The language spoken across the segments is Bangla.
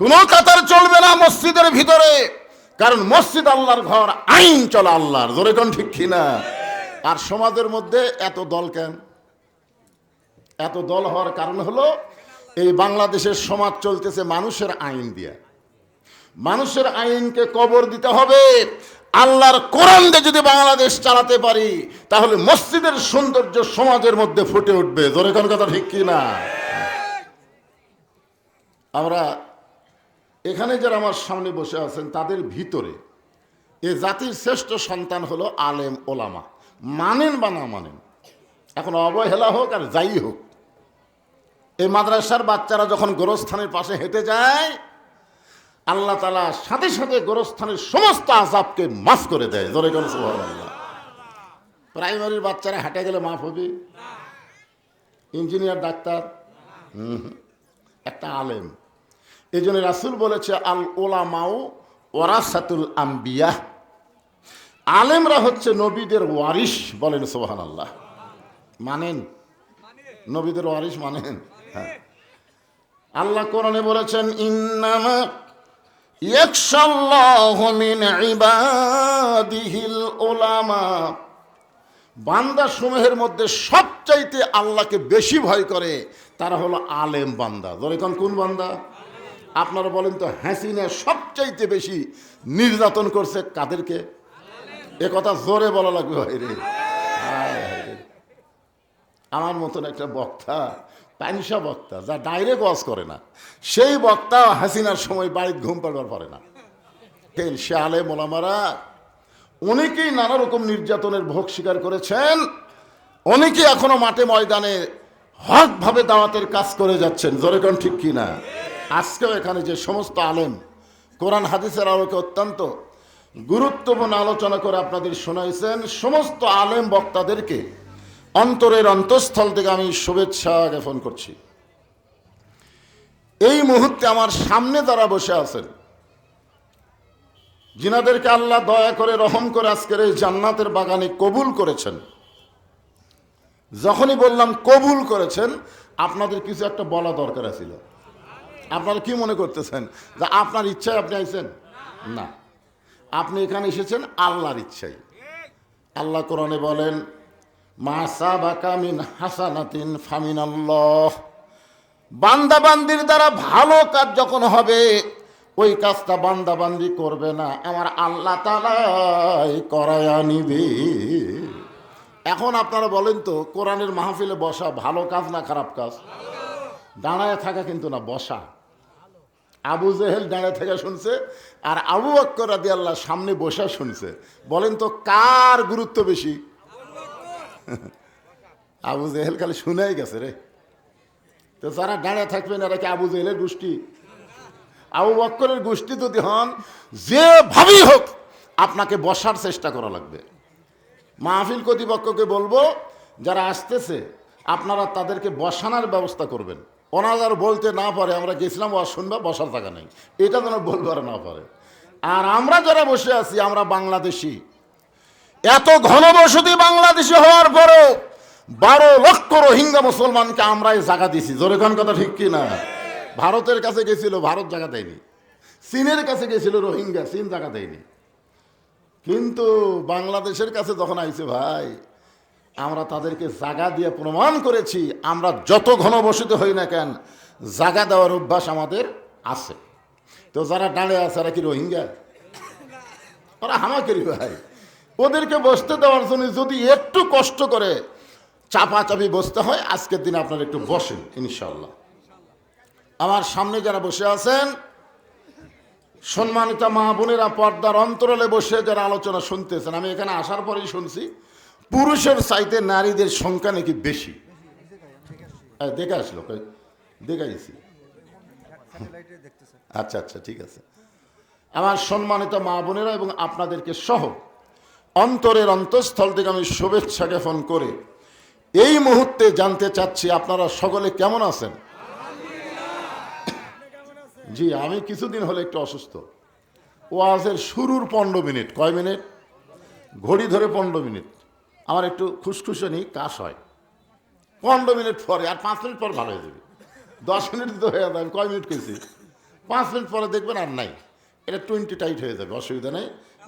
কোনো কাতার চলবে না মসজিদের ভিতরে। কারণ মসজিদ আল্লাহর ঘর, আইন চলা আল্লাহর। জোরে কোন ঠিক কিনা? আর সমাজের মধ্যে এত দল কেন? এত দল হওয়ার কারণ হলো, এই বাংলাদেশের সমাজ চলতেছে মানুষের আইন দিয়ে। মানুষের আইনকে কবর দিতে হবে। আল্লাহর কোরআন দিয়ে যদি বাংলাদেশ চালাতে পারি, তাহলে মসজিদের সৌন্দর্য সমাজের মধ্যে ফুটে উঠবে। জোরে কোন কথা ঠিক কি না আমরা এখানে যারা আমার সামনে বসে আছেন, তাদের ভিতরে এ জাতির শ্রেষ্ঠ সন্তান হলো আলেম ওলামা। মানেন বা না মানেন, এখন অবহেলা হোক আর যাই হোক এই মাদ্রাসার বাচ্চারা যখন গোরস্থানের পাশে হেঁটে যায়, আল্লাহ তালা সাথে সাথে গোরস্থানের সমস্ত আজাবকে মাফ করে দেয়। জোরে করে সুবহানাল্লাহ। প্রাইমারির বাচ্চারা হেঁটে গেলে মাফ হবে? ইঞ্জিনিয়ার, ডাক্তার? একটা আলেম। এই জন্য রাসুল বলেছে, আল ওলামাউ ওরাসাতুল আম্বিয়া। আলেমরা হচ্ছে নবীদের ওয়ারিস বলেন সোহান আল্লাহ মানেন? নবীদের ওয়ারিস মানেন? হ্যাঁ। আল্লাহ কোরআনে বলেছেন বান্দা সমূহের মধ্যে সবচাইতে আল্লাহকে বেশি ভয় করে, তারা হলো আলেম বান্দা। ধরে কোন বান্দা? আপনারা বলেন তো হাসিনা সবচাইতে বেশি নির্যাতন করছে কাদেরকে? এ কথা জোরে বলা লাগবে, ভাই রে। হায় হায় রে। আমার মতন একটা বক্তা, পানিসা বক্তা, যা ডাইরেক্ট ওয়াজ করে না, সেই বক্তা হাসিনার সময় বাড়িতে ঘুম পাড়বার পারে না। কেন আলে মোলামারা অনেকেই নানা রকম নির্যাতনের ভোগ স্বীকার করেছেন অনেকে এখনও মাঠে ময়দানে হকভাবে দাওয়াতের কাজ করে যাচ্ছেন। জোরে কোন ঠিক কি না আজকেও এখানে যে সমস্ত আলেম, কোরআন, হাদিসের আলোকে অত্যন্ত গুরুত্বপূর্ণ আলোচনা করে আপনাদের শোনাইছেন, সমস্ত আলেম বক্তাদেরকে অন্তরের অন্তঃস্থল থেকে আমি শুভেচ্ছা জ্ঞাপন করছি। এই মুহূর্তে আমার সামনে যারা বসে আছেন জিনাদেরকে আল্লাহ দয়া করে রহম করে আজকের এই জান্নাতের বাগানে কবুল করেছেন, যখনই বললাম কবুল করেছেন, আপনাদের কিছু একটা বলা দরকার ছিল। আপনারা কি মনে করতেছেন যে আপনার ইচ্ছায় আপনি আইছেন? না। আপনি এখানে এসেছেন আল্লাহর ইচ্ছাই আল্লাহ কোরআনে বলেন মাসা বাকামিন হাসানাতিন ফামিন আল্লাহ বান্দাবান্দির দ্বারা ভালো কাজ যখন হবে, ওই কাজটা বান্দাবান্দি করবে না। আমার আল্লাহ তালাই করায়া নিবে। এখন আপনারা বলেন তো, কোরআনের মাহফিলে বসা ভালো কাজ না খারাপ কাজ? দাঁড়ায় থাকা কিন্তু না, বসা। আবু জেহেল দাঁড়ায় থেকে শুনছে আর আবু বক্কর রাদি আল্লাহ সামনে বসে শুনছে। বলেন তো কার গুরুত্ব বেশি? আবু জেহেল খালি শুনেই গেছে রে। তো যারা দাঁড়িয়ে থাকবেন, এরা কি আবু জেহেলের গোষ্ঠী? আবু বক্করের গোষ্ঠী যদি হন যেভাবেই হোক, আপনাকে বসার চেষ্টা করা লাগবে। মাহফিল কর্তৃপক্ষকে বলব, যারা আসতেছে, আপনারা তাদেরকে বসানোর ব্যবস্থা করবেন। ওনারা আর বলতে না পারে, আমরা গেছিলাম ও শুনবা, বসার জায়গা নেই। এটা যেন বলবে আর না পারে। আর আমরা যারা বসে আছি, আমরা বাংলাদেশি। এত ঘনবসতি বাংলাদেশি হওয়ার পরও বারো লক্ষ রোহিঙ্গা মুসলমানকে আমরাই জায়গা দিছি জোরে কোন কথা ঠিক কি না? ভারতের কাছে গেছিল, ভারত জায়গা দেয়নি। চীনের কাছে গেছিল রোহিঙ্গা, চীন জায়গা দেয়নি। কিন্তু বাংলাদেশের কাছে যখন আইছে, ভাই আমরা তাদেরকে জাগা দিয়ে প্রমাণ করেছি, আমরা যত ঘনবসিত হই না কেন, জাগা দেওয়ার অভ্যাস আমাদের আছে। তো যারা দাঁড়িয়ে আছে এরা কি রোহিঙ্গা? ওরা হামাকেরি ভাই। ওদেরকে বসতে দেওয়ার জন্য যদি একটু কষ্ট করে চাপাচাপি বসতে হয়, আজকের দিনে আপনারা একটু বসেন ইনশাল্লাহ আমার সামনে যারা বসে আছেন, সম্মানিত মা বোনেরা পর্দার অন্তরালে বসে যারা আলোচনা শুনতেছেন, আমি এখানে আসার পরেই শুনছি পুরুষের চাইতে নারীদের সংখ্যা নাকি বেশি? এই, দেখে আসলো? দেখে আইছি আচ্ছা আচ্ছা ঠিক আছে। আমার সম্মানিত মা বোনেরা এবং আপনাদেরকে সহ অন্তরের অন্তঃস্থল থেকে আমি শুভেচ্ছা জ্ঞাপন করে এই মুহূর্তে জানতে চাচ্ছি আপনারা সকলে কেমন আছেন? জি আমি কিছুদিন হলে একটু অসুস্থ। ওয়াজের শুরুর পনেরো মিনিট কয় মিনিট? ঘড়ি ধরে পনেরো মিনিট। আমার একটু খুসখুসনি কাশ হয়। পনেরো মিনিট পরে, আর পাঁচ মিনিট পর ভালো হয়ে যাবে। দশ মিনিট তো হয়ে যাবে, কয় মিনিট কেছি পাঁচ মিনিট পরে দেখবেন আর নাই। এটা টোয়েন্টি টাইট হয়ে যাবে, অসুবিধা নেই।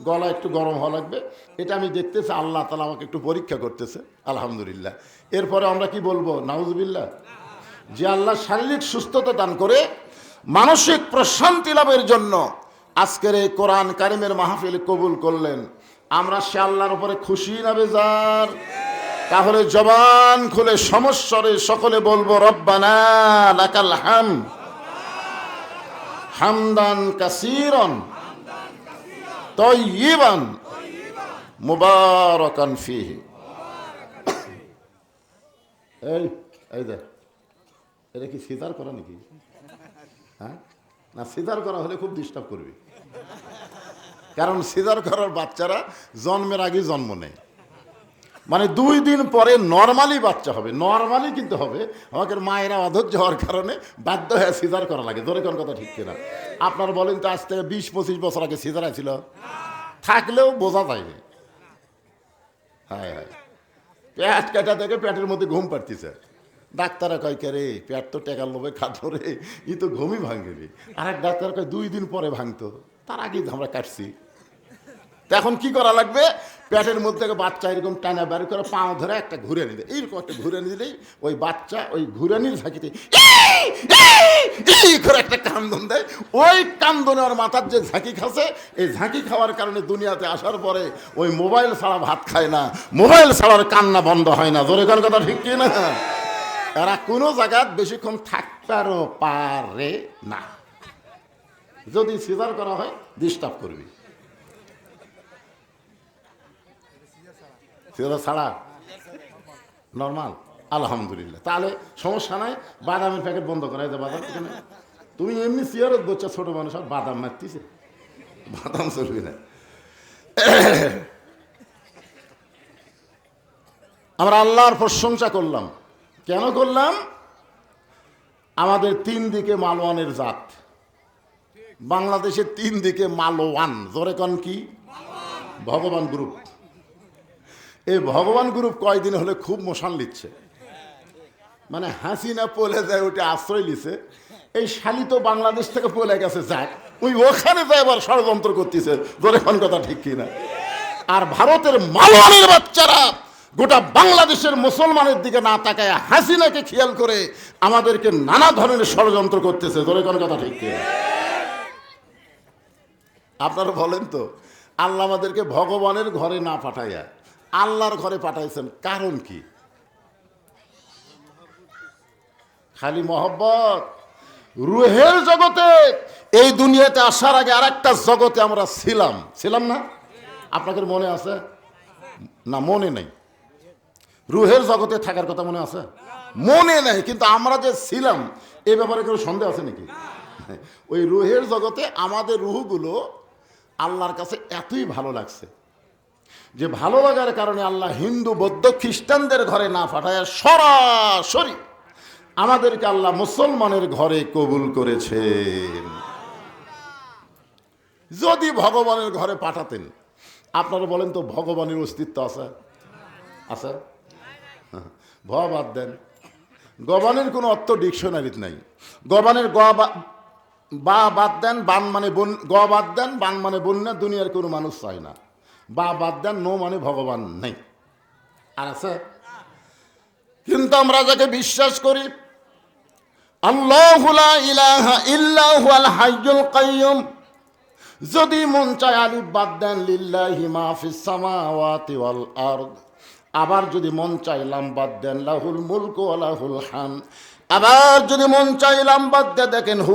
গলা একটু গরম হওয়া লাগবে। এটা আমি দেখতেছি, আল্লাহ তালা আমাকে একটু পরীক্ষা করতেছে, আলহামদুলিল্লাহ। এরপরে আমরা কি বলব? নাউজবিল্লাহ। যে আল্লাহ শারীরিক সুস্থতা দান করে, মানসিক প্রশান্তি লাভের জন্য আজকের এই কোরআন কারিমের মাহফিল কবুল করলেন। আমরা সে আল্লাহর উপরে খুশি না বেজার? তাহলে জবান খুলে সমস্যরে সকলে বলব, রব্বানা লাকাল হাম। হামদান কাসিরন, তয়িবান, মুবারকান ফিহি। এই এই দেখ, এটা কি সিজার করা নাকি? হ্যাঁ? না, সিজার করা হলে খুব ডিস্টার্ব করবে। কারণ সিজার করার বাচ্চারা জন্মের আগে জন্ম নেয়। মানে দুই দিন পরে নর্মালি বাচ্চা হবে, নর্মালি কিন্তু হবে। আমাকে মায়েরা অধৈর্য হওয়ার কারণে বাধ্য হয়ে সিজার করা লাগে। ধরে কোন কথা ঠিক কিনা? আপনার বলেন তো, আজ থেকে বিশ পঁচিশ বছর আগে সিজার ছিল থাকলেও বোঝা যায় হ্যাঁ হ্যাঁ। পেট কাটা থেকে পেটের মধ্যে ঘুম পাড়তিছে। ডাক্তারা কয়, কে রে, পেট তো টেকার লোভে খাটো রে, ই তো ঘুমই ভাঙে রে আর এক ডাক্তার কয়, দুই দিন পরে ভাঙতো। তার আগেই আমরা কাটছি। তো এখন কি করা লাগবে? পেটের মধ্যে বাচ্চা এরকম টানা বের করে পাও ধরে একটা ঘুরে নিতে। এইরকম একটা ঘুরে নিলেই ওই বাচ্চা ওই ঘুরে নিল করে একটা কান্দন দেয়। ওই কান্দনে ওর মাথার যে ঝাঁকি খাসে এই ঝাঁকি খাওয়ার কারণে দুনিয়াতে আসার পরে ওই মোবাইল ছাড়া ভাত খায় না। মোবাইল ছাড়ার কান্না বন্ধ হয় না। জোরে কথা ঠিক কি না এরা কোনো জায়গায় বেশিক্ষণ থাকতেও পারে না। যদি সিজার করা হয় ডিস্টার্ব করবি। ছাড়া? নর্মাল আলহামদুলিল্লাহ। তাহলে সমস্যা নাই, বাদামের প্যাকেট বন্ধ করা যায় বাদাম এখানে। তুমি এমনি চেয়ারত বলছো ছোট মানুষ, আর বাদাম মারতিছে। বাদাম চলবি না। আমরা আল্লাহর প্রশংসা করলাম। কেন করলাম? আমাদের তিন দিকে মালওয়ানের জাত। বাংলাদেশের তিন দিকে মালওয়ান। জোরে কন কি? ভগবান গ্রুপ। এই ভগবান গ্রুপ কয়দিন হলে খুব মশান লিচ্ছে মানে হাসিনা পলে যায়, ওটা আশ্রয় লিছে এই শালি তো বাংলাদেশ থেকে পলে গেছে, যাক। ওই ওখানে যায় আবার ষড়যন্ত্র করতেছে। এখন কথা ঠিক কিনা? আর ভারতের মালওয়ানের বাচ্চারা গোটা বাংলাদেশের মুসলমানের দিকে না তাকায় হাসিনাকে খেয়াল করে আমাদেরকে নানা ধরনের ষড়যন্ত্র করতেছে। ধরে কোন কথা ঠিক কিনা? আপনারা বলেন তো, আল্লাহ আমাদেরকে ভগবানের ঘরে না পাঠাইয়া আল্লাহর ঘরে পাঠাইছেন, কারণ কি? খালি মহব্বত। রুহের জগতে, এই দুনিয়াতে আসার আগে আর একটা জগতে আমরা ছিলাম। ছিলাম না? আপনাদের মনে আছে? না, মনে নেই। রুহের জগতে থাকার কথা মনে আছে? মনে নেই, কিন্তু আমরা যে ছিলাম এই ব্যাপারে কোনো সন্দেহ আছে নাকি? ওই রুহের জগতে আমাদের রুহগুলো আল্লাহর কাছে এতই ভালো লাগছে যে ভালো লাগার কারণে আল্লাহ হিন্দু, বৌদ্ধ, খ্রিস্টানদের ঘরে না পাঠায় সরাসরি আমাদেরকে আল্লাহ মুসলমানের ঘরে কবুল করেছেন। যদি ভগবানের ঘরে পাঠাতেন, আপনারা বলেন তো ভগবানের অস্তিত্ব আছে? আছে? ভ বাদ দেন। গবানের কোনো অর্থ ডিকশনারিত নাই। গবানের গ বা- বাদ দেন, বান মানে বন, গ বাদ দেন, বান মানে বন্যা, দুনিয়ার কোনো মানুষ চায় না। বা বাদ দেন, নো মানে ভগবান নেই। আর আছে? কিন্তু আমরা যাকে বিশ্বাস করি ইলাহা কাইয়ুম। যদি মন চায় আলিফ বাদ দেন আবার যদি মন চাইলাম বাদ দেন, লাহুল মুলক ওয়া হাম আবার যদি মন চাইলাম বাদ দিয়ে দেখেন হু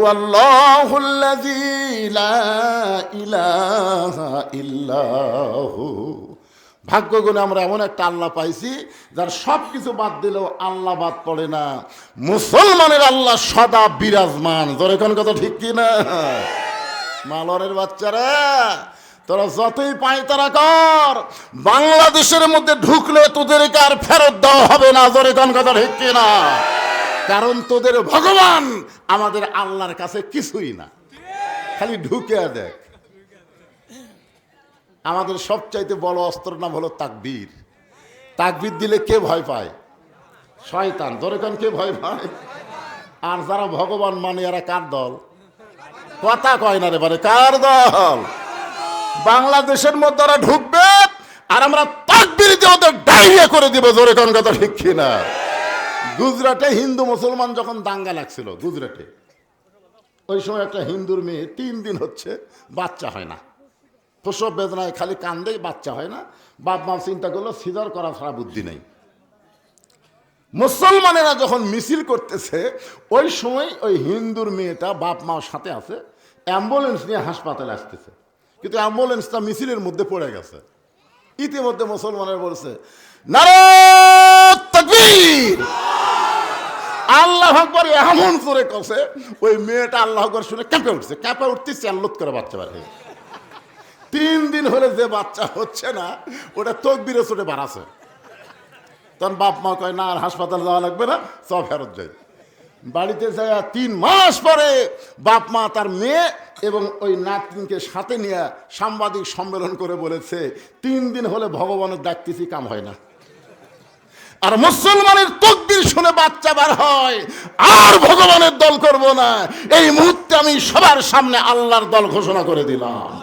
ভাগ্য গুণে আমরা এমন একটা আল্লাহ পাইছি, যার সব কিছু বাদ দিলেও আল্লাহ বাদ পড়ে না। মুসলমানের আল্লাহ সদা বিরাজমান। কোন কথা ঠিক কি না মালরের বাচ্চারা, তোরা যতই পাই তারা কর। বাংলাদেশের মধ্যে ঢুকলে তোদেরকে আর ফেরত দেওয়া হবে না। কোন কথা ঠিক কি না কারণ তোদের ভগবান আমাদের আল্লাহর কাছে কিছুই না। খালি ঢুকে দেখ। আমাদের সবচাইতে বড় অস্ত্র নাম হলো তাকবীর। তাকবীর দিলে কে ভয় পায়? শয়তান। ধরে কেন কে ভয় পায়? আর যারা ভগবান মানে এরা কার দল? কথা কয় না রে বারে, কার দল? বাংলাদেশের মধ্যে ওরা ঢুকবে আর আমরা তাকবির দিয়ে ওদের ডাইরিয়া করে দিব। জোরে কোন কথা ঠিক কিনা? গুজরাটে হিন্দু মুসলমান যখন দাঙ্গা লাগছিল, গুজরাটে। ওই সময় একটা হিন্দুর মেয়ে, তিন দিন হচ্ছে বাচ্চা হয় না। প্রসব বেদনায় খালি কান্দেই বাচ্চা হয় না। বাপ মা চিন্তা করল, সিজার করা ছাড়া বুদ্ধি নেই। মুসলমানেরা যখন মিছিল করতেছে, ওই সময় ওই হিন্দুর মেয়েটা বাপ মার সাথে আছে, অ্যাম্বুলেন্স নিয়ে হাসপাতালে আসতেছে। কিন্তু অ্যাম্বুলেন্সটা মিছিলের মধ্যে পড়ে গেছে। ইতিমধ্যে মুসলমানের বলছে, নারায়ণ তাকবীর আল্লাহ আকবর, এমন করে কষে ওই মেয়েটা আল্লাহ আকবর শুনে উঠছে উঠতে করে বাচ্চা তিন দিন হলে যে বাচ্চা হচ্ছে না, ওটা তকবিরে চোটে বাড়াছে তখন বাপ মা কয়, না, আর হাসপাতালে যাওয়া লাগবে না, সব ফেরত যাই। বাড়িতে যায় তিন মাস পরে বাপ মা তার মেয়ে এবং ওই নাতনিকে সাথে নিয়ে সাংবাদিক সম্মেলন করে বলেছে, তিন দিন হলে ভগবানের ডাকতেছি, কাম হয় না। আর মুসলমানের তকদির শুনে বাচ্চা বার হয়। আর ভগবানের দল করব না। এই মুহূর্তে আমি সবার সামনে আল্লাহর দল ঘোষণা করে দিলাম।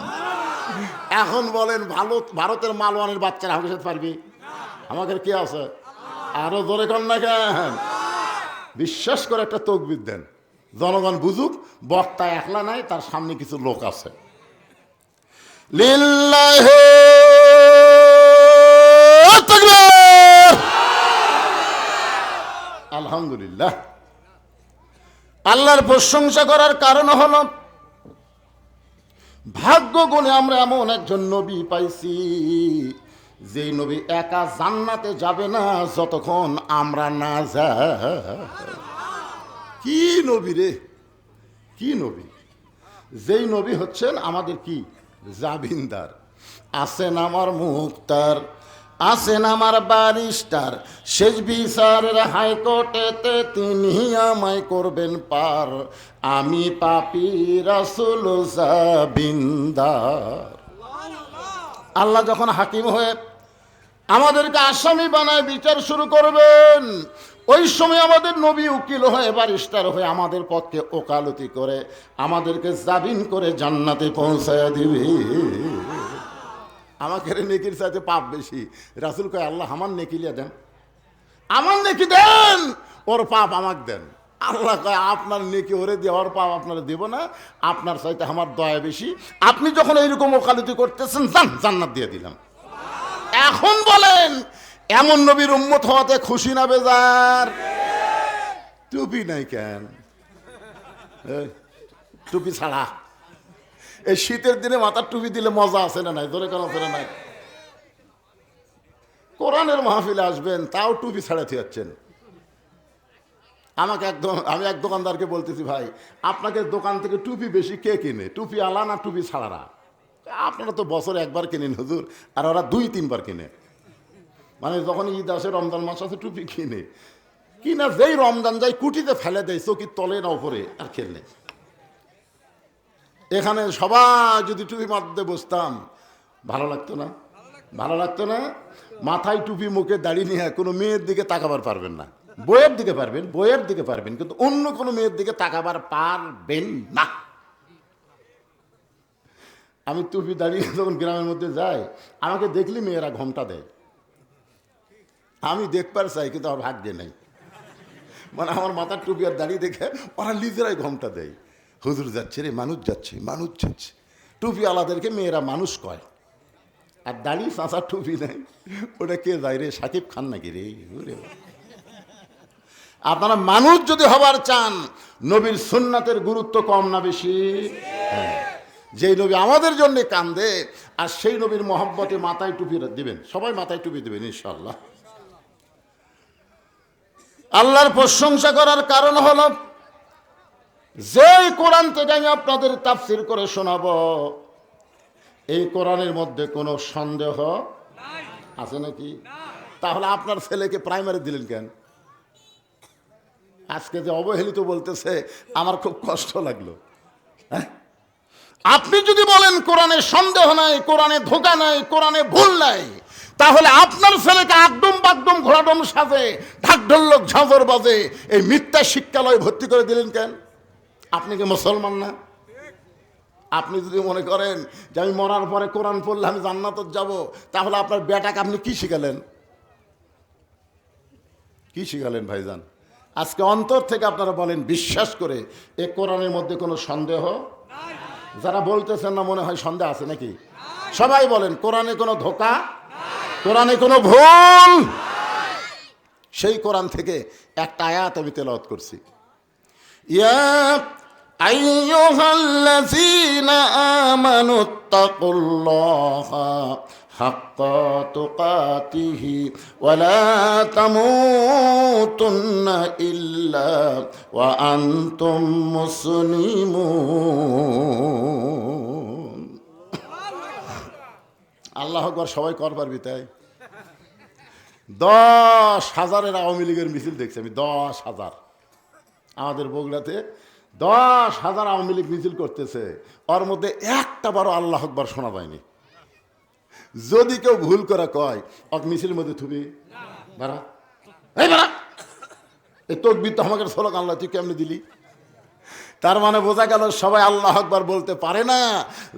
এখন বলেন, ভালো ভারতের মালওয়ানের বাচ্চারা আমাকে সাথে পারবি? আমাদের কি আছে? আরও জোরে কর না কেন? বিশ্বাস করে একটা তকবির দেন। জনগণ বুঝুক, বক্তা একলা নাই, তার সামনে কিছু লোক আছে। লিল্লাহে তাকবীর! আলহামদুলিল্লাহ। আল্লাহর প্রশংসা করার কারণ হলো ভাগ্য গুণে আমরা এমন একজন নবী পাইছি যেই নবী একা জান্নাতে যাবে না যতক্ষণ আমরা না যা কি নবী রে? কি নবী? যেই নবী হচ্ছেন আমাদের কি? জাবিন্দার। আছেন আমার মুক্তার। আছেন আমার বারিস্টার শেষ বিচারের হাইকোর্টেতে তিনি আমায় করবেন পার। আমি পাপি রাসুল জাবিন্দার। আল্লাহ যখন হাকিম হয়ে আমাদেরকে আসামি বানায় বিচার শুরু করবেন, ওই সময় আমাদের নবী উকিল হয়ে বারিস্টার হয়ে আমাদের পথকে ওকালতি করে আমাদেরকে জাবিন করে জান্নাতে পৌঁছায় দিবে। আমাকে নেকির সাথে পাপ বেশি। রাসুল কয়, আল্লাহ আমার নেকিলিয়া দেন। আমার নেকি দেন? ওর পাপ আমাকে দেন। আল্লাহ কয়, আপনার নেকি ওরে দিয়ে, ওর পাপ আপনারা দেব না। আপনার চাইতে আমার দয়া বেশি। আপনি যখন এইরকম ওকালতি করতেছেন, যান, জান্নাত দিয়ে দিলাম। এখন বলেন, এমন নবীর উম্মত হওয়াতে খুশি না বেজার? টুপি নাই কেন? টুপি ছাড়া। এই শীতের দিনে মাথার টুপি দিলে মজা আছে না নাই? ধরে কেন ফেরে নাই। কোরআনের মাহফিলে আসবেন, তাও টুপি ছাড়াতে যাচ্ছেন। আমাকে একদম, আমি এক দোকানদারকে বলতেছি, ভাই, আপনাকে দোকান থেকে টুপি বেশি কে কিনে? টুপি আলা না টুপি ছাড়ারা? আপনারা তো বছরে একবার কিনেন, হুজুর, আর ওরা দুই, তিনবার কিনে। মানে যখন ঈদ আসে, রমজান মাস আসে, টুপি কিনে। কিনা যেই রমজান যাই কুটিতে ফেলে দেয় চকির তলে না, উপরে, আর খেললে এখানে সবাই যদি টুপি মাথাতে বসতাম, ভালো লাগতো না? ভালো লাগতো না? মাথায় টুপি, মুখে দাড়ি নিয়ে কোনো মেয়ের দিকে তাকাবার পারবেন না। বইয়ের দিকে পারবেন, বইয়ের দিকে পারবেন, কিন্তু অন্য কোনো মেয়ের দিকে তাকাবার পারবেন না। আমি টুপি দাঁড়িয়ে যখন গ্রামের মধ্যে যাই, আমাকে দেখলি মেয়েরা ঘোমটা দেয়। আমি দেখবার চাই, কিন্তু আমার ভাগ্যে নেই। মানে আমার মাথার টুপি আর দাঁড়িয়ে দেখে ওরা নিজেরাই ঘোমটা দেয়। হুজুর যাচ্ছে রে, মানুষ যাচ্ছে মানুষ যাচ্ছে। টুপি মেয়েরা মানুষ কয়। আর দাড়ি চাঁচা টুপি নেই, ওটা কে যায় রে, সাকিব খান নাকি রে? আপনারা মানুষ যদি হবার চান, নবীর সুন্নাতের গুরুত্ব কম না বেশি? হ্যাঁ। যেই নবী আমাদের জন্য কান্দে, আর সেই নবীর মহব্বতে মাথায় টুপি দিবেন। সবাই মাথায় টুপি দেবেন ইনশাল্লাহ আল্লাহর প্রশংসা করার কারণ হলো যেই কোরআন থেকে আমি আপনাদের তাফসির করে শোনাবো, এই কোরআনের মধ্যে কোনো সন্দেহ আছে নাকি? তাহলে আপনার ছেলেকে প্রাইমারি দিলেন কেন? আজকে যে অবহেলিত বলতেছে, আমার খুব কষ্ট লাগল। হ্যাঁ? আপনি যদি বলেন কোরআনে সন্দেহ নাই, কোরআনে ধোকা নাই, কোরআনে ভুল নাই, তাহলে আপনার ছেলেকে একদম বাকদম ঘোড়াডম সাজে ঢাকঢোল্লক ঝাঁঝর বাজে, এই মিথ্যা শিক্ষালয় ভর্তি করে দিলেন কেন? আপনি কি মুসলমান না? আপনি যদি মনে করেন যে আমি মরার পরে কোরআন পড়লে আমি জান্নাতত যাব, তাহলে আপনার বেটাকে আপনি কি শিখালেন? কি শিখালেন ভাইজান? আজকে অন্তর থেকে আপনারা বলেন, বিশ্বাস করে, এ কোরআনের মধ্যে কোনো সন্দেহ? যারা বলতেছেন না, মনে হয় সন্দেহ আছে নাকি? সবাই বলেন, কোরআনে কোনো ধোকা? কোরআনে কোনো ভুল? সেই কোরআন থেকে একটা আয়াত আমি তেলাওয়াত করছি। ইয়া আইয়ুহাল্লাযীনা আমানু তাকুল্লাহা হাক্কা তুকাতিহি ওয়া লা তামুতুন্না ইল্লা ওয়া আনতুম মুসলিমুন। আল্লাহ আকবার, সবাই করবার বিতাই দশ হাজারের আওয়ামী লীগের মিছিল দেখছি আমি, দশ হাজার। আমাদের বগুড়াতে দশ হাজার আওয়ামী লীগ মিছিল করতেছে। ওর মধ্যে একটা বারো আল্লাহ আকবার শোনা পায়নি যদি কেউ ভুল করে কয়, অক মিছিলের মধ্যে থুবি। বাড়া। এই বাড়া। এই তকবির তো আমাকে স্লোগান আল্লাহ তুই কেমনি দিলি? তার মানে বোঝা গেল সবাই আল্লাহ আকবার বলতে পারে না।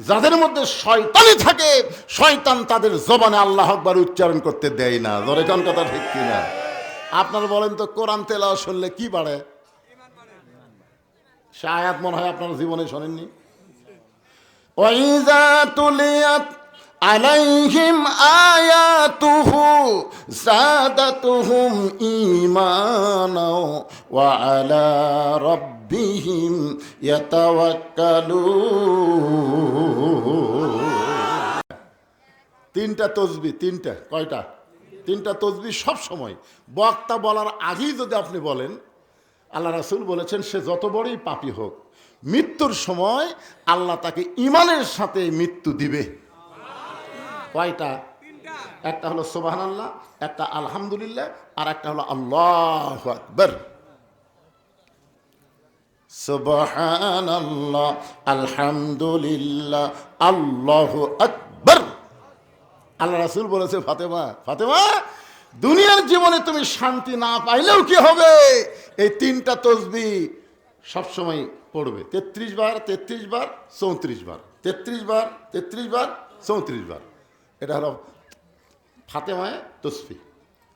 যাদের মধ্যে শয়তানি থাকে, শয়তান তাদের জবানে আল্লাহ আকবার উচ্চারণ করতে দেয় না। কোন কথা ঠিক কিনা? আপনারা বলেন তো কোরআন তেলাও শুনলে কি বাড়ে? সে আয়াত মনে হয় আপনার জীবনে শোনেননি। ওয়াইজা তুলিয়াত আলাইহিম আয়াতুহু জাদাতুহুম ঈমানা ওয়া আলা রাব্বিহিম ইয়াতাওয়াক্কালুন। তিনটা তসবি, তিনটা, কয়টা? তিনটা তসবি সব সময় বক্তা বলার আগেই যদি আপনি বলেন আল্লাহ রাসুল বলেছেন, সে যত বড়ই পাপি হোক, মৃত্যুর সময় আল্লাহ তাকে ইমানের সাথে মৃত্যু দিবে। কয়টা? একটা হলো সোবাহান আল্লাহ একটা আলহামদুলিল্লাহ, আর একটা হলো আল্লাহ আকবর। সুবহান আল্লাহ আলহামদুলিল্লাহ, আল্লাহ আকবর। আল্লাহ রাসুল বলেছে, ফাতেমা ফাতেমা দুনিয়ার জীবনে তুমি শান্তি না পাইলেও কি হবে? এই তিনটা তসবি সবসময় পড়বে। তেত্রিশ বার তেত্রিশ বার, চৌত্রিশ বার। তেত্রিশ বার তেত্রিশ বার, চৌত্রিশ বার। এটা হলো ফাতেমায় তসবি।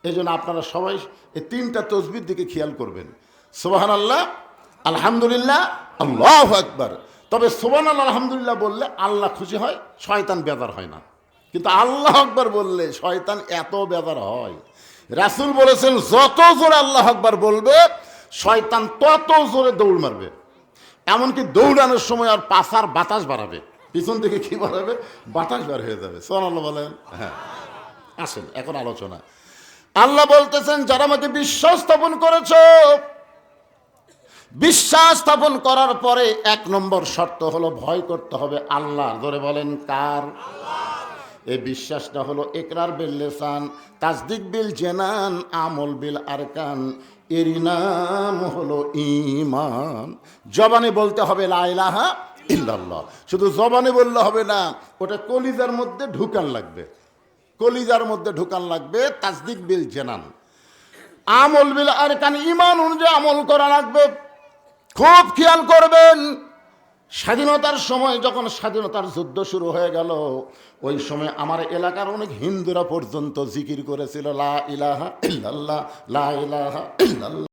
এই জন্য আপনারা সবাই এই তিনটা তসবির দিকে খেয়াল করবেন। সোবাহান আল্লাহ আলহামদুলিল্লাহ, আল্লাহ একবার তবে সোবান আলহামদুলিল্লাহ বললে আল্লাহ খুশি হয়, শয়তান বেদার হয় না। কিন্তু আল্লাহ আকবার বললে শয়তান এত বেদার হয়। রাসুল বলেছেন, যত জোরে আল্লাহ আকবার বলবে, শয়তান তত জোরে দৌড় মারবে। এমনকি দৌড়ানোর সময় আর পাশার বাতাস বাড়াবে। পিছন থেকে কি বাড়াবে? বাতাস বার হয়ে যাবে। সোহান আল্লাহ বলেন। হ্যাঁ। আসেন, এখন আলোচনা। আল্লাহ বলতেছেন, যারা আমাকে বিশ্বাস স্থাপন করেছ, বিশ্বাস স্থাপন করার পরে এক নম্বর শর্ত হলো, ভয় করতে হবে আল্লাহ ধরে বলেন, কার? এই বিশ্বাসটা হলো একরার বিল লেসান, তাসদিক বিল জেনান, আমল বিল আরকান। এরই নাম হলো ইমান জবানে বলতে হবে লাইলাহা ইল্লাল্লাহ। শুধু জবানে বললে হবে না, ওটা কলিজার মধ্যে ঢুকান লাগবে। কলিজার মধ্যে ঢুকান লাগবে তাসদিক বিল জেনান। আমল বিল আরকান ইমান অনুযায়ী আমল করা লাগবে। খুব খেয়াল করবেন স্বাধীনতার সময় যখন স্বাধীনতার যুদ্ধ শুরু হয়ে গেল, ওই সময় আমার এলাকার অনেক হিন্দুরা পর্যন্ত জিকির করেছিল, লা ইলাহা ইল্লাল্লাহ, লা ইলাহা ইল্লাল্লাহ।